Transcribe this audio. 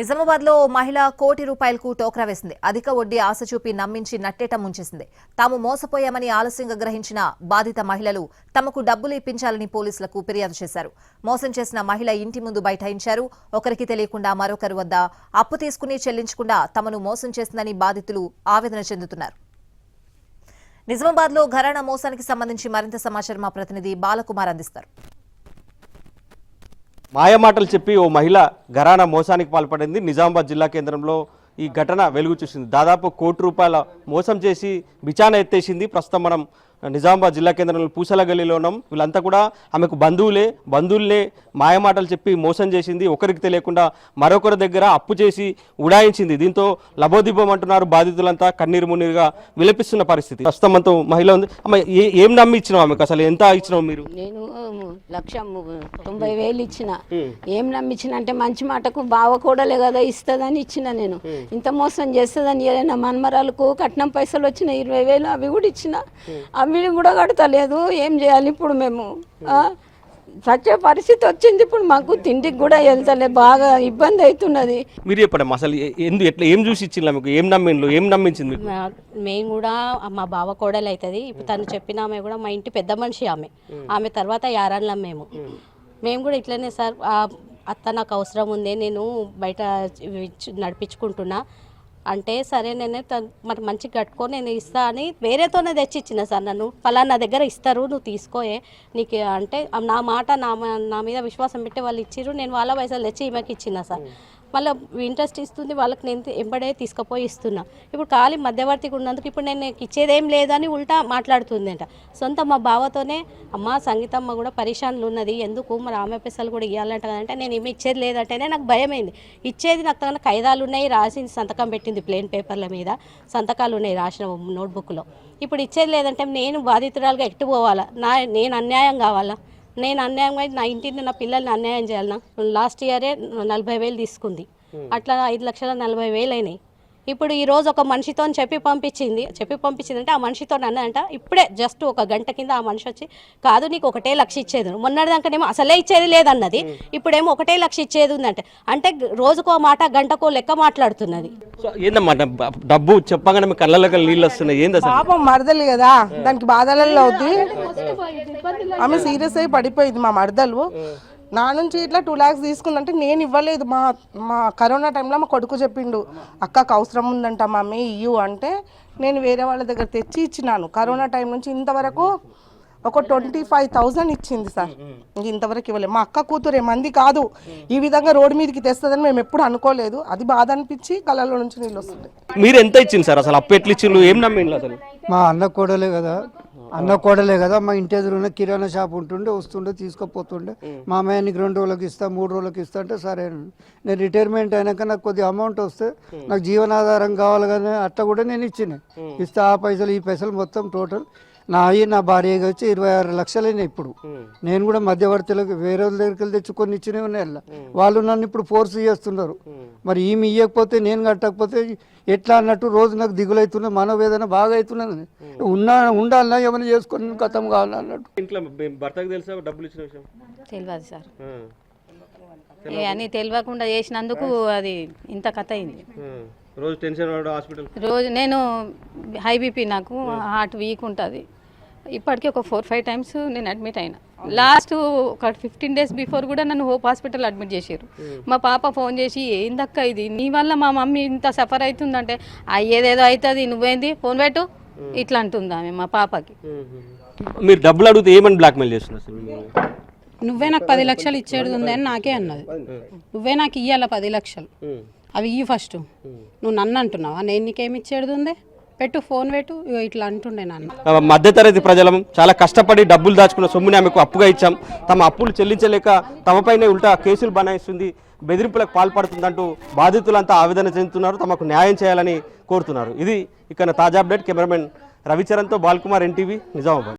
నిజామాబాద్లో మహిళ కోటి రూపాయలకు టోక్రా వేసింది. అధిక వడ్డీ ఆశ చూపి నమ్మించి నట్టేట ముంచేసింది. తాము మోసపోయామని ఆలస్యంగా గ్రహించిన బాధిత మహిళలు తమకు డబ్బులు ఇప్పించాలని పోలీసులకు ఫిర్యాదు చేశారు. మోసం చేసిన మహిళ ఇంటి ముందు బైఠాయించారు. ఒకరికి తెలియకుండా మరొకరి వద్ద అప్పు తీసుకుని చెల్లించకుండా తమను మోసం చేసిందని బాధితులు ఆవేదన చెందుతున్నారు. నిజామాబాద్లో ఘరాణా మోసానికి సంబంధించి మరింత సమాచారం మా ప్రతినిధి బాలకుమార్ అందిస్తారు. మాయమాటలు చెప్పి ఓ మహిళ ఘరానా మోసానికి పాల్పడింది. నిజామాబాద్ జిల్లా కేంద్రంలో ఈ ఘటన వెలుగు చూసింది. దాదాపు కోటి రూపాయల మోసం చేసి బిచాన ఎత్తేసింది. ప్రస్తుతం మనం నిజామాబాద్ జిల్లా కేంద్రంలో పూసల గల్లీలో ఉన్నాం. వీళ్ళంతా కూడా ఆమెకు బంధువులే. బంధువులే మాయమాటలు చెప్పి మోసం చేసింది. ఒకరికి తెలియకుండా మరొకరి దగ్గర అప్పు చేసి ఉడాయించింది. దీంతో లబోదిబ్బం అంటున్నారు బాధితులంతా కన్నీరు మున్నీరుగా విలపిస్తున్న పరిస్థితి. ప్రస్తుతం మనతో మహిళ ఉంది. అమ్మ ఏ- నమ్మి ఇచ్చినావు ఆమెకు? అసలు ఎంత ఇచ్చినావు మీరు? నేను లక్ష తొంభై వేలు ఇచ్చిన. ఏం నమ్మించిన అంటే మంచి మాటకు బావ కూడలే కదా ఇస్తుందని ఇచ్చిన నేను. ఇంత మోసం చేస్తుందని ఇయ్యలే. నా మన్మరాలకు కట్నం పైసలు వచ్చిన ఇరవై వేలు అవి కూడా ఇచ్చిన. అవి కూడా కడతలేదు. ఏం చేయాలి ఇప్పుడు మేము? చచ్చే పరిస్థితి వచ్చింది ఇప్పుడు మాకు. తిండికి కూడా వెళ్తలే. బాగా ఇబ్బంది అవుతున్నది. మీరు చెప్పండి అసలు ఏ- ఎందు ఎట్లా ఏం చూసి ఇచ్చిండ్రు ఆమెకు? ఏం నమ్మిండ్రు ఏం నమ్మించింది మీకు? మేము కూడా మా బావ కోడలు అవుతుంది ఇప్పుడు తను చెప్పిన ఆమె కూడా మా ఇంటి పెద్ద మనిషి ఆమె. ఆమె తర్వాత యారాన్లం మేము. మేము కూడా ఇట్లనే సార్ అత్త నాకు అవసరం ఉంది నేను బయట నడిపించుకుంటున్నా. అంటే సరే నేను మరి మంచిగా కట్టుకొని నేను ఇస్తా అని వేరేతోనే తెచ్చిచ్చిన సార్ నన్ను. ఫలానా దగ్గర ఇస్తారు నువ్వు తీసుకోయే. నీకు అంటే నా మాట నా నా మీద విశ్వాసం పెట్టి వాళ్ళు ఇచ్చిర్రు నేను వాళ్ళ పైసలు తెచ్చి ఈమెకి ఇచ్చిన సార్. మళ్ళీ ఇంట్రెస్ట్ ఇస్తుంది వాళ్ళకి నేను ఎంబడే తీసుకుపోయి ఇస్తున్నా. ఇప్పుడు ఖాళీ మధ్యవర్తిగా ఉన్నందుకు ఇప్పుడు నేను ఇచ్చేదేం లేదని ఉల్టా మాట్లాడుతుంది అంట సొంత మా బావతోనే అమ్మ సంగీతమ్మ కూడా పరిశాన్లు ఉన్నది ఎందుకు? మరి ఆమె పైసలు కూడా ఇవ్వాలంట కదంటే నేను ఏమి ఇచ్చేది లేదంటేనే నాకు భయమైంది. ఇచ్చేది నాకు తన ఖైదాలు ఉన్నాయి రాసింది సంతకం పెట్టింది ప్లేన్ పేపర్ల మీద. సంతకాలు ఉన్నాయి రాసిన నోట్బుక్లో. ఇప్పుడు ఇచ్చేది లేదంటే నేను బాధితురాలుగా ఎట్టు పోవాలా? నా నేను అన్యాయం కావాలా? నేను అన్యాయం అయితే నా ఇంటిని నా పిల్లల్ని అన్యాయం చేయాలన్నా లాస్ట్ ఇయరే నలభై వేలు తీసుకుంది. అట్లా ఐదు లక్షల నలభై వేలు అయినాయి. ఇప్పుడు ఈ రోజు ఒక మనిషితో చెప్పి పంపించింది చెప్పి పంపించింది అంటే ఆ మనిషితో అన్నదంట ఇప్పుడే జస్ట్ ఒక గంట కింద ఆ మనిషి వచ్చి కాదు నీకు ఒకటే లక్ష ఇచ్చేది మొన్నటిదాకానేమో అసలే ఇచ్చేది లేదన్నది. ఇప్పుడేమో ఒకటే లక్ష ఇచ్చేది ఉందంటే. అంటే రోజుకో మాట గంటకో లెక్క మాట్లాడుతున్నది. డబ్బు- చెప్పగానే మీ కళ్ళలోకి నీళ్ళు వస్తున్నాయి. పాపం మరదలు కదా దానికి బాధలలో అవుద్ది. ఆమె సీరియస్ అయి పడిపోయింది మా మరదలు. నా నుంచి ఇట్లా టూ ల్యాక్స్ తీసుకుందంటే నేను ఇవ్వలేదు. మా మా కరోనా టైంలో మా కొడుకు చెప్పిండు అక్కకు అవసరం ఉందంట మమ్మీ ఇయ్యు అంటే నేను వేరే వాళ్ళ దగ్గర తెచ్చి ఇచ్చినాను. కరోనా టైం నుంచి ఇంతవరకు ఒక ట్వంటీ ఫైవ్ థౌజండ్ ఇచ్చింది సార్. ఇంక ఇంతవరకు ఇవ్వలేదు. మా అక్క కూతురే మంది కాదు. ఈ విధంగా రోడ్డు మీదకి తెస్తుందని మేము ఎప్పుడు అనుకోలేదు. అది బాధ అనిపించి కళ్ళలో నుంచి నీళ్ళు వస్తుంది. మీరు ఎంత ఇచ్చింది సార్? అసలు అప్పు ఎట్లా ఇచ్చిండ్రు? ఏం నమ్మిండ్రు అసలు? మా అన్న కోడలే కదా. అన్న కోడలే కదా. మా ఇంటి ఎదురున్న కిరాణా షాప్ ఉంటుండే వస్తుండే తీసుకుపోతుండే. మా. అమ్మాయి నీకు రెండు రోజులకి ఇస్తా మూడు రోజులకి ఇస్తా అంటే సరే. నేను రిటైర్మెంట్ అయినాక నాకు కొద్దిగా అమౌంట్ వస్తే నాకు జీవనాధారం కావాలి కానీ అట్లా కూడా నేను ఇచ్చిన. ఇస్తే ఆ పైసలు ఈ పైసలు మొత్తం టోటల్ నా అయ్యి నా భార్యగా వచ్చి ఇరవై ఆరు లక్షలైనా ఇప్పుడు. నేను కూడా మధ్యవర్తులకు వేరే వాళ్ళ దగ్గరికి వెళ్ళి తెచ్చి కొన్ని ఇచ్చినవి ఉన్నాయి. వాళ్ళు నన్ను ఇప్పుడు ఫోర్స్ చేస్తున్నారు. మరి ఈమె ఇవ్వకపోతే నేను కట్టకపోతే ఎట్లా అన్నట్టు రోజు నాకు దిగులవుతున్నా మనోవేదన బాగా అవుతున్నది ఉన్నా ఉండాలన్నా ఏమైనా చేసుకొని గతం కావాలన్నట్టు ఇంట్లో మీ భర్తకు తెలుసా డబ్బులు ఇచ్చిన విషయం? తెలియదు సార్. అని తెలియకుండా చేసినందుకు అది ఇంత కథ అయింది. రోజు టెన్షన్ హాస్పిటల్ రోజు నేను హై బీపీ నాకు హార్ట్ వీక్ ఉంటుంది. ఇప్పటికీ ఒక ఫోర్ ఫైవ్ టైమ్స్ నేను అడ్మిట్ అయినా. లాస్ట్ ఒక ఫిఫ్టీన్ డేస్ బిఫోర్ కూడా నన్ను హోప్ హాస్పిటల్ అడ్మిట్ చేశారు. మా పాప ఫోన్ చేసి ఏందక్క ఇది? నీ వల్ల మా మమ్మీ ఇంత సఫర్ అవుతుందంటే అయ్యేదేదో అవుతుంది నువ్వేంది? ఫోన్ పెట్టు. ఇట్లా అంటుంది ఆమె మా పాపకి. మీరు డబ్బులు అడిగితే ఏమని బ్లాక్మెయిల్ చేస్తున్నారు? నువ్వే నాకు పది లక్షలు ఇచ్చేది ఉంది అని నాకే అన్నది. నువ్వే నాకు ఇయ్యాల పది లక్షలు. అవి ఇయ్యి ఫస్ట్. నువ్వు నన్ను అంటున్నావా? నేను నీకేమి ఇచ్చేది ఉంది? పెట్టు ఫోన్ పెట్టు ఇట్లా అంటుండే నాన్న. మధ్యతరగతి ప్రజలం చాలా కష్టపడి డబ్బులు దాచుకున్న సొమ్ముని ఆమెకు అప్పుగా ఇచ్చాం. తమ అప్పులు చెల్లించలేక తమపైనే ఉల్టా కేసులు బనాయిస్తుంది బెదిరింపులకు పాల్పడుతుందంటూ బాధితులంతా ఆవేదన చెందుతున్నారు తమకు న్యాయం చేయాలని కోరుతున్నారు. ఇది ఇక్కడ తాజా అప్డేట్. కెమెరామెన్ రవిచరణ్తో బాల్కుమార్ ఎన్టీవీ నిజామాబాద్.